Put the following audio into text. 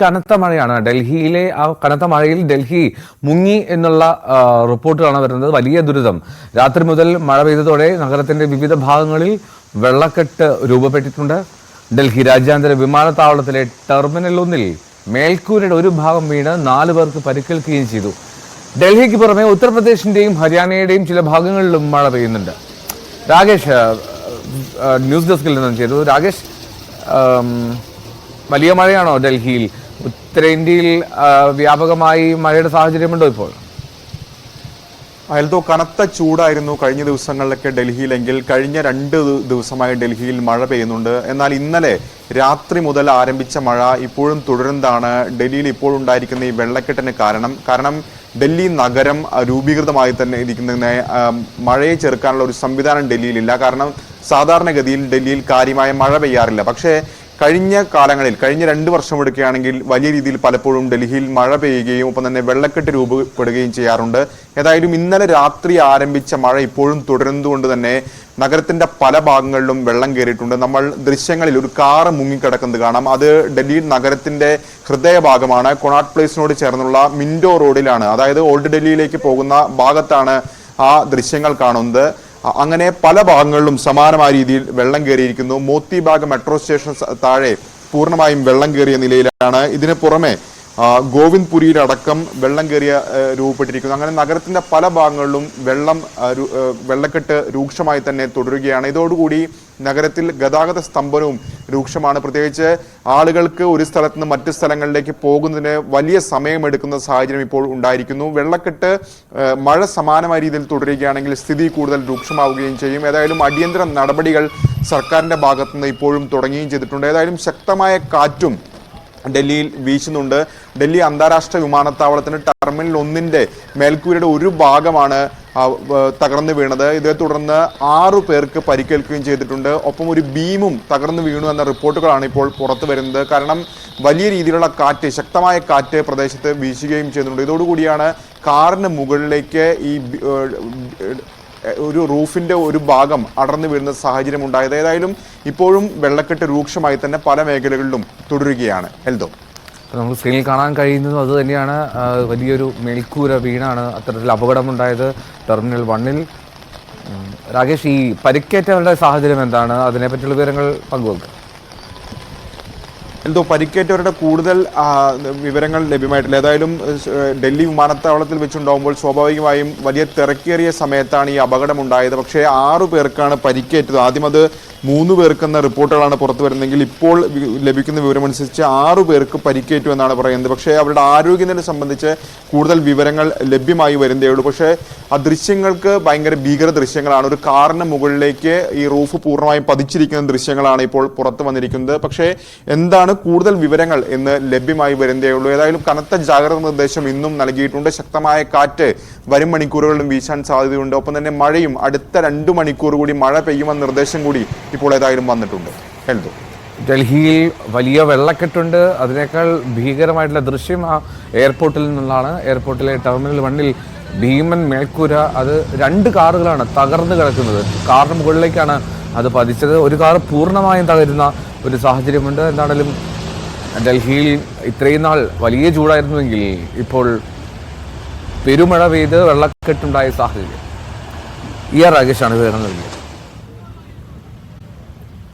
കനത്ത മഴയാണ്. ഡൽഹിയിലെ ആ കനത്ത മഴയിൽ ഡൽഹി മുങ്ങി എന്നുള്ള റിപ്പോർട്ടുകളാണ് വരുന്നത്. വലിയ ദുരിതം. രാത്രി മുതൽ മഴ പെയ്തതോടെ നഗരത്തിന്റെ വിവിധ ഭാഗങ്ങളിൽ വെള്ളക്കെട്ട് രൂപപ്പെട്ടിട്ടുണ്ട്. ഡൽഹി രാജ്യാന്തര വിമാനത്താവളത്തിലെ ടെർമിനൽ ഒന്നിൽ മേൽക്കൂരയുടെ ഒരു ഭാഗം വീണ് നാല് പേർക്ക് പരിക്കേൽക്കുകയും ചെയ്തു. ഡൽഹിക്ക് പുറമെ ഉത്തർപ്രദേശിന്റെയും ഹരിയാനയുടെയും ചില ഭാഗങ്ങളിലും മഴ പെയ്യുന്നുണ്ട്. രാകേഷ് ന്യൂസ് ഡെസ്കിൽ നിന്നും ചെയ്തു രാകേഷ് വലിയ മഴയാണോ ഡൽഹിയിൽ? ഉത്തരേന്ത്യയിൽ വ്യാപകമായി മഴയുടെ സാഹചര്യമുണ്ടോ ഇപ്പോൾ? അയൽതോ കനത്ത ചൂടായിരുന്നു കഴിഞ്ഞ ദിവസങ്ങളിലൊക്കെ ഡൽഹിയിലെങ്കിൽ. കഴിഞ്ഞ രണ്ട് ദിവസമായി ഡൽഹിയിൽ മഴ പെയ്യുന്നുണ്ട്. എന്നാൽ ഇന്നലെ രാത്രി മുതൽ ആരംഭിച്ച മഴ ഇപ്പോഴും തുടരുന്നതാണ്. ഡൽഹിയിൽ ഇപ്പോൾ ഉണ്ടായിരിക്കുന്ന ഈ വെള്ളക്കെട്ടിന് കാരണം കാരണം ഡൽഹി നഗരം രൂപീകൃതമായി തന്നെ ഇരിക്കുന്ന മഴയെ ചെറുക്കാനുള്ള ഒരു സംവിധാനം ഡൽഹിയിലില്ല. കാരണം സാധാരണഗതിയിൽ ഡൽഹിയിൽ കാര്യമായ മഴ പെയ്യാറില്ല. പക്ഷേ കഴിഞ്ഞ കാലങ്ങളിൽ കഴിഞ്ഞ രണ്ട് വർഷം എടുക്കുകയാണെങ്കിൽ വലിയ രീതിയിൽ പലപ്പോഴും ഡൽഹിയിൽ മഴ പെയ്യുകയും ഒപ്പം തന്നെ വെള്ളക്കെട്ട് രൂപപ്പെടുകയും ചെയ്യാറുണ്ട്. ഏതായാലും ഇന്നലെ രാത്രി ആരംഭിച്ച മഴ ഇപ്പോഴും തുടരുന്നതുകൊണ്ട് തന്നെ നഗരത്തിന്റെ പല ഭാഗങ്ങളിലും വെള്ളം കയറിയിട്ടുണ്ട്. നമ്മൾ ദൃശ്യങ്ങളിൽ ഒരു കാറ് മുങ്ങിക്കിടക്കുന്നത് കാണാം. അത് ഡൽഹി നഗരത്തിന്റെ ഹൃദയഭാഗമാണ് കൊണാട്ട് പ്ലേസിനോട് ചേർന്നുള്ള മിൻഡോ റോഡിലാണ്. അതായത് ഓൾഡ് ഡൽഹിയിലേക്ക് പോകുന്ന ഭാഗത്താണ് ആ ദൃശ്യങ്ങൾ കാണുന്നത്. അങ്ങനെ പല ഭാഗങ്ങളിലും സമാനമായ രീതിയിൽ വെള്ളം കയറിയിരിക്കുന്നു. മോത്തി ഭാഗം മെട്രോ സ്റ്റേഷൻ താഴെ പൂർണമായും വെള്ളം കയറിയ നിലയിലാണ്. ഇതിനു പുറമെ ആ, ഗോവിന്ദ്പുരിയിലടക്കം വെള്ളം കയറിയ രൂപപ്പെട്ടിരിക്കുന്നു. അങ്ങനെ നഗരത്തിന്റെ പല ഭാഗങ്ങളിലും വെള്ളം വെള്ളക്കെട്ട് രൂക്ഷമായി തന്നെ തുടരുകയാണ്. ഇതോടുകൂടി നഗരത്തിൽ ഗതാഗത സ്തംഭനവും രൂക്ഷമാണ്. പ്രത്യേകിച്ച് ആളുകൾക്ക് ഒരു സ്ഥലത്ത് നിന്ന് മറ്റു സ്ഥലങ്ങളിലേക്ക് പോകുന്നതിന് വലിയ സമയമെടുക്കുന്ന സാഹചര്യം ഇപ്പോൾ ഉണ്ടായിരിക്കുന്നു. വെള്ളക്കെട്ട് മഴ സമാനമായ രീതിയിൽ തുടരുകയാണെങ്കിൽ സ്ഥിതി കൂടുതൽ രൂക്ഷമാവുകയും ചെയ്യും. ഏതായാലും അടിയന്തര നടപടികൾ സർക്കാരിന്റെ ഭാഗത്തുനിന്ന് ഇപ്പോഴും തുടങ്ങുകയും ചെയ്തിട്ടുണ്ട്. ഏതായാലും ശക്തമായ കാറ്റും ഡൽഹിയിൽ വീശുന്നുണ്ട്. ഡൽഹി അന്താരാഷ്ട്ര വിമാനത്താവളത്തിന് ടെർമിനൽ ഒന്നിന്റെ മേൽക്കൂരയുടെ ഒരു ഭാഗമാണ് തകർന്നു വീണത്. ഇതേ തുടർന്ന് ആറു പേർക്ക് പരിക്കേൽക്കുകയും ചെയ്തിട്ടുണ്ട്. ഒപ്പം ഒരു ബീമും തകർന്നു വീണു എന്ന റിപ്പോർട്ടുകളാണ് ഇപ്പോൾ പുറത്തു വരുന്നത്. കാരണം വലിയ രീതിയിലുള്ള കാറ്റ് ശക്തമായ കാറ്റ് പ്രദേശത്ത് വീശുകയും ചെയ്യുന്നുണ്ട്. ഇതോടുകൂടിയാണ് കാറിന് മുകളിലേക്ക് ഈ ഒരു റൂഫിന്റെ ഒരു ഭാഗം അടർന്നു വീഴുന്ന സാഹചര്യം ഉണ്ടായത്. ഏതായാലും ഇപ്പോഴും വെള്ളക്കെട്ട് രൂക്ഷമായി തന്നെ പല മേഖലകളിലും തുടരുകയാണ്. എൽദോ നമ്മൾ സ്ക്രീനിൽ കാണാൻ കഴിയുന്നതും അത് തന്നെയാണ്. വലിയൊരു മേൽക്കൂര വീണാണ് അത്തരത്തിൽ അപകടമുണ്ടായത്. ടെർമിനൽ വണ്ണിൽ. രാകേഷ് ഈ പരിക്കേറ്റവരുടെ സാഹചര്യം എന്താണ്? അതിനെപ്പറ്റിയുള്ള വിവരങ്ങൾ പങ്കുവെക്കുക എന്തോ പരിക്കേറ്റവരുടെ കൂടുതൽ വിവരങ്ങൾ ലഭ്യമായിട്ടില്ല. ഏതായാലും ഡൽഹി വിമാനത്താവളത്തിൽ വെച്ചുണ്ടാകുമ്പോൾ സ്വാഭാവികമായും വലിയ തിരക്കേറിയ സമയത്താണ് ഈ അപകടം അപകടമുണ്ടായത്. പക്ഷേ ആറു പേർക്കാണ് പരിക്കേറ്റത്. ആദ്യം അത് മൂന്ന് പേർക്കെന്ന റിപ്പോർട്ടുകളാണ് പുറത്തു വരുന്നതെങ്കിൽ ഇപ്പോൾ ലഭിക്കുന്ന വിവരമനുസരിച്ച് ആറു പേർക്ക് പരിക്കേറ്റു എന്നാണ് പറയുന്നത്. പക്ഷേ അവരുടെ ആരോഗ്യനില സംബന്ധിച്ച് കൂടുതൽ വിവരങ്ങൾ ലഭ്യമായി വരുന്നതേ ഉള്ളൂ. പക്ഷേ ആ ദൃശ്യങ്ങൾക്ക് ഭയങ്കര ഭീകര ദൃശ്യങ്ങളാണ്. ഒരു കാറിന് മുകളിലേക്ക് ഈ റൂഫ് പൂർണമായും പതിച്ചിരിക്കുന്ന ദൃശ്യങ്ങളാണ് ഇപ്പോൾ പുറത്തു വന്നിരിക്കുന്നത്. പക്ഷേ എന്താണ് കൂടുതൽ വിവരങ്ങൾ ഇന്ന് ലഭ്യമായി വരുന്നതേ ഉള്ളൂ ഏതായാലും കനത്ത ജാഗ്രത നിർദ്ദേശം ഇന്നും നൽകിയിട്ടുണ്ട്. ശക്തമായ കാറ്റ് വരും മണിക്കൂറുകളിലും വീശാൻ സാധ്യതയുണ്ട്. ഒപ്പം തന്നെ മഴയും അടുത്ത രണ്ടു മണിക്കൂർ കൂടി മഴ പെയ്യുമെന്ന നിർദ്ദേശം കൂടി ഇപ്പോൾ ഏതായാലും വന്നിട്ടുണ്ട്. എന്തോ ഡൽഹിയിൽ വലിയ വെള്ളക്കെട്ടുണ്ട്. അതിനേക്കാൾ ഭീകരമായിട്ടുള്ള ദൃശ്യം ആ എയർപോർട്ടിൽ നിന്നുള്ളതാണ് എയർപോർട്ടിലെ ടെർമിനൽ വണ്ണിൽ ഭീമൻ മേൽക്കൂര. അത് രണ്ട് കാറുകളാണ് തകർന്നു കിടക്കുന്നത്. കാറിന് മുകളിലേക്കാണ് അത് പതിച്ചത് ഒരു കാർ പൂർണമായും തകരുന്ന ഒരു സാഹചര്യമുണ്ട്. എന്താണേലും ഡൽഹിയിൽ ഇത്രയും നാൾ വലിയ ചൂടായിരുന്നുവെങ്കിൽ ഇപ്പോൾ പെരുമഴ പെയ്ത് വെള്ളക്കെട്ടുണ്ടായ സാഹചര്യം. ഇ ആർ രാകേഷാണ് നൽകിയത്.